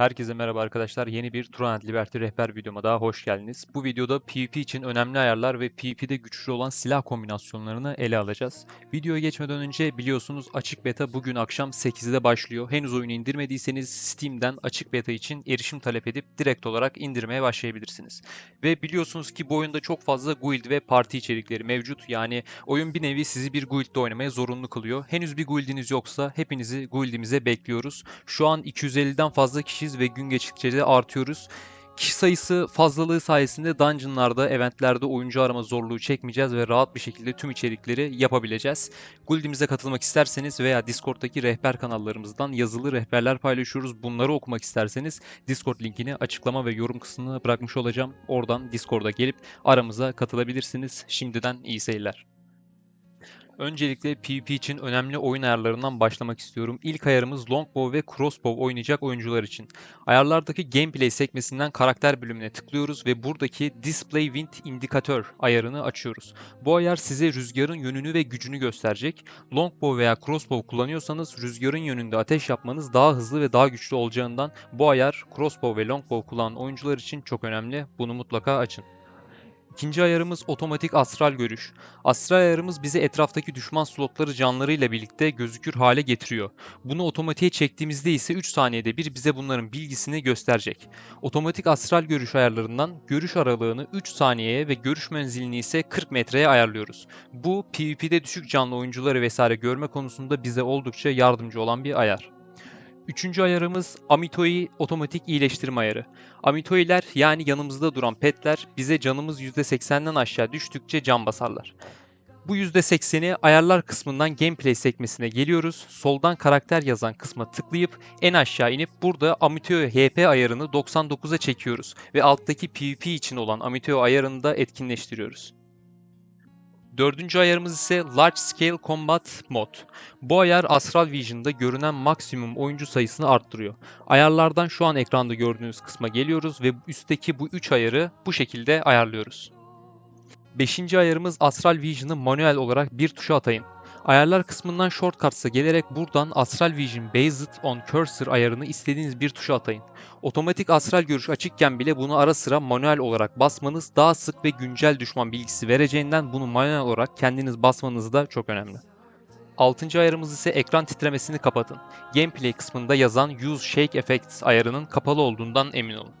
Herkese merhaba arkadaşlar. Yeni bir Tronent Liberty rehber videoma daha hoş geldiniz. Bu videoda PvP için önemli ayarlar ve PvP'de güçlü olan silah kombinasyonlarını ele alacağız. Videoya geçmeden önce biliyorsunuz açık beta bugün akşam 8'de başlıyor. Henüz oyunu indirmediyseniz Steam'den açık beta için erişim talep edip direkt olarak indirmeye başlayabilirsiniz. Ve biliyorsunuz ki bu oyunda çok fazla guild ve parti içerikleri mevcut. Yani oyun bir nevi sizi bir guildde oynamaya zorunlu kılıyor. Henüz bir guildiniz yoksa hepinizi guildimize bekliyoruz. Şu an 250'den fazla kişiyiz ve gün geçtikçe de artıyoruz. Kişi sayısı fazlalığı sayesinde dungeonlarda, eventlerde oyuncu arama zorluğu çekmeyeceğiz ve rahat bir şekilde tüm içerikleri yapabileceğiz. Guildimize katılmak isterseniz veya Discord'daki rehber kanallarımızdan yazılı rehberler paylaşıyoruz. Bunları okumak isterseniz Discord linkini açıklama ve yorum kısmına bırakmış olacağım. Oradan Discord'a gelip aramıza katılabilirsiniz. Şimdiden iyi seyirler. Öncelikle PvP için önemli oyun ayarlarından başlamak istiyorum. İlk ayarımız Longbow ve Crossbow oynayacak oyuncular için. Ayarlardaki Gameplay sekmesinden karakter bölümüne tıklıyoruz ve buradaki Display Wind Indicator ayarını açıyoruz. Bu ayar size rüzgarın yönünü ve gücünü gösterecek. Longbow veya Crossbow kullanıyorsanız rüzgarın yönünde ateş yapmanız daha hızlı ve daha güçlü olacağından bu ayar Crossbow ve Longbow kullanan oyuncular için çok önemli. Bunu mutlaka açın. İkinci ayarımız otomatik astral görüş. Astral ayarımız bize etraftaki düşman slotları canlarıyla birlikte gözükür hale getiriyor. Bunu otomatiğe çektiğimizde ise 3 saniyede bir bize bunların bilgisini gösterecek. Otomatik astral görüş ayarlarından görüş aralığını 3 saniyeye ve görüş menzilini ise 40 metreye ayarlıyoruz. Bu PvP'de düşük canlı oyuncuları vesaire görme konusunda bize oldukça yardımcı olan bir ayar. Üçüncü ayarımız Amitoi otomatik iyileştirme ayarı. Amitoiler yani yanımızda duran petler bize canımız %80'den aşağı düştükçe can basarlar. Bu %80'i ayarlar kısmından gameplay sekmesine geliyoruz. Soldan karakter yazan kısma tıklayıp en aşağı inip burada Amiteo HP ayarını 99'a çekiyoruz ve alttaki PvP için olan Amiteo ayarını da etkinleştiriyoruz. Dördüncü ayarımız ise Large Scale Combat Mod. Bu ayar Astral Vision'da görünen maksimum oyuncu sayısını arttırıyor. Ayarlardan şu an ekranda gördüğünüz kısma geliyoruz ve üstteki bu 3 ayarı bu şekilde ayarlıyoruz. Beşinci ayarımız Astral Vision'ı manuel olarak bir tuşa atayın. Ayarlar kısmından shortcuts'a gelerek buradan Astral Vision Based on Cursor ayarını istediğiniz bir tuşa atayın. Otomatik astral görüş açıkken bile bunu ara sıra manuel olarak basmanız daha sık ve güncel düşman bilgisi vereceğinden bunu manuel olarak kendiniz basmanız da çok önemli. Altıncı ayarımız ise ekran titremesini kapatın. Gameplay kısmında yazan Use Shake Effects ayarının kapalı olduğundan emin olun.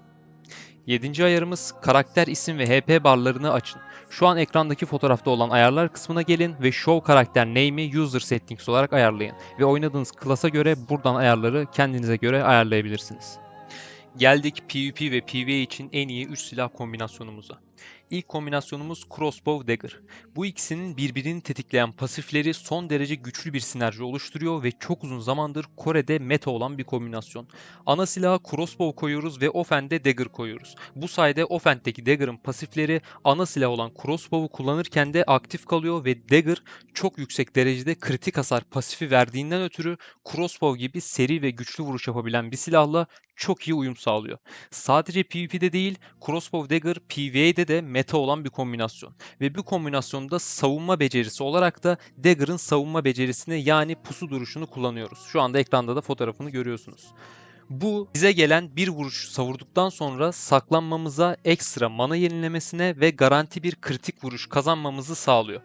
7. ayarımız karakter isim ve HP barlarını açın. Şu an ekrandaki fotoğrafta olan ayarlar kısmına gelin ve Show karakter name'i User Settings olarak ayarlayın ve oynadığınız klasa göre buradan ayarları kendinize göre ayarlayabilirsiniz. Geldik PvP ve PvE için en iyi 3 silah kombinasyonumuza. İlk kombinasyonumuz Crossbow Dagger. Bu ikisinin birbirini tetikleyen pasifleri son derece güçlü bir sinerji oluşturuyor ve çok uzun zamandır Kore'de meta olan bir kombinasyon. Ana silaha Crossbow koyuyoruz ve offhand'e Dagger koyuyoruz. Bu sayede offhand'deki Dagger'ın pasifleri ana silah olan Crossbow'u kullanırken de aktif kalıyor ve Dagger çok yüksek derecede kritik hasar pasifi verdiğinden ötürü Crossbow gibi seri ve güçlü vuruş yapabilen bir silahla çok iyi uyum sağlıyor. Sadece PvP'de değil, Crossbow Dagger PvE'de de meta olan bir kombinasyon. Ve bu kombinasyonda savunma becerisi olarak da Dagger'ın savunma becerisini yani pusu duruşunu kullanıyoruz. Şu anda ekranda da fotoğrafını görüyorsunuz. Bu bize gelen bir vuruş savurduktan sonra saklanmamıza ekstra mana yenilemesine ve garanti bir kritik vuruş kazanmamızı sağlıyor.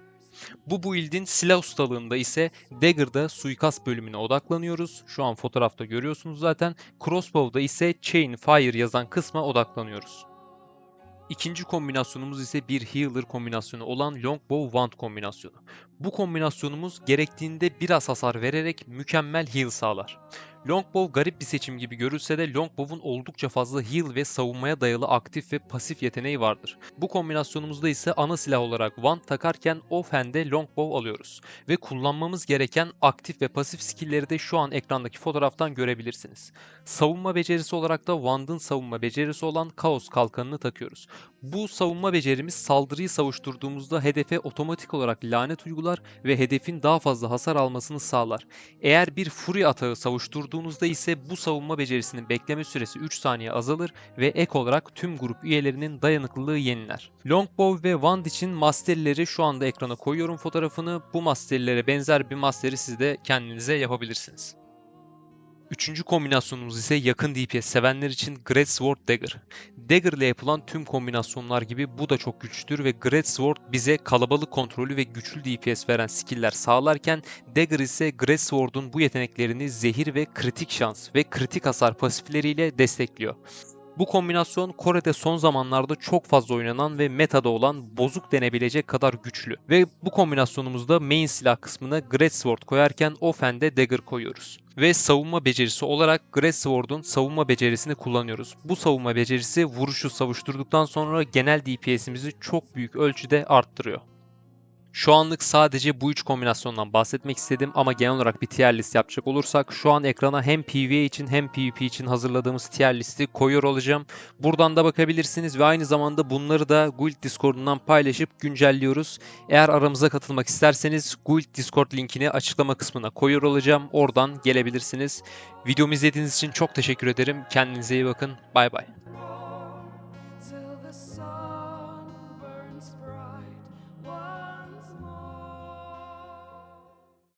Bu build'in silah ustalığında ise Dagger'da suikast bölümüne odaklanıyoruz. Şu an fotoğrafta görüyorsunuz zaten. Crossbow'da ise Chain Fire yazan kısma odaklanıyoruz. İkinci kombinasyonumuz ise bir healer kombinasyonu olan Longbow Wand kombinasyonu. Bu kombinasyonumuz gerektiğinde biraz hasar vererek mükemmel heal sağlar. Longbow garip bir seçim gibi görülse de Longbow'un oldukça fazla heal ve savunmaya dayalı aktif ve pasif yeteneği vardır. Bu kombinasyonumuzda ise ana silah olarak Wand takarken offhand'e Longbow alıyoruz. Ve kullanmamız gereken aktif ve pasif skill'leri de şu an ekrandaki fotoğraftan görebilirsiniz. Savunma becerisi olarak da Wand'ın savunma becerisi olan Kaos kalkanını takıyoruz. Bu savunma becerimiz saldırıyı savuşturduğumuzda hedefe otomatik olarak lanet uygular ve hedefin daha fazla hasar almasını sağlar. Eğer bir Fury atağı savuşturduğunuzda ise bu savunma becerisinin bekleme süresi 3 saniye azalır ve ek olarak tüm grup üyelerinin dayanıklılığı yeniler. Longbow ve Wand için masterleri şu anda ekrana koyuyorum fotoğrafını. Bu masterlere benzer bir masteri siz de kendinize yapabilirsiniz. Üçüncü kombinasyonumuz ise yakın DPS sevenler için Great Sword Dagger. Dagger ile yapılan tüm kombinasyonlar gibi bu da çok güçlüdür ve Great Sword bize kalabalık kontrolü ve güçlü DPS veren skill'ler sağlarken Dagger ise Great Sword'un bu yeteneklerini zehir ve kritik şans ve kritik hasar pasifleriyle destekliyor. Bu kombinasyon Kore'de son zamanlarda çok fazla oynanan ve metada olan bozuk denebilecek kadar güçlü. Ve bu kombinasyonumuzda main silah kısmına Great Sword koyarken offhand'e Dagger koyuyoruz. Ve savunma becerisi olarak Great Sword'un savunma becerisini kullanıyoruz. Bu savunma becerisi vuruşu savuşturduktan sonra genel DPS'imizi çok büyük ölçüde arttırıyor. Şu anlık sadece bu üç kombinasyondan bahsetmek istedim ama genel olarak bir tier list yapacak olursak şu an ekrana hem PvE için hem PvP için hazırladığımız tier listi koyuyor olacağım. Buradan da bakabilirsiniz ve aynı zamanda bunları da Guild Discord'undan paylaşıp güncelliyoruz. Eğer aramıza katılmak isterseniz Guild Discord linkini açıklama kısmına koyuyor olacağım. Oradan gelebilirsiniz. Videomu izlediğiniz için çok teşekkür ederim. Kendinize iyi bakın. Bay bay.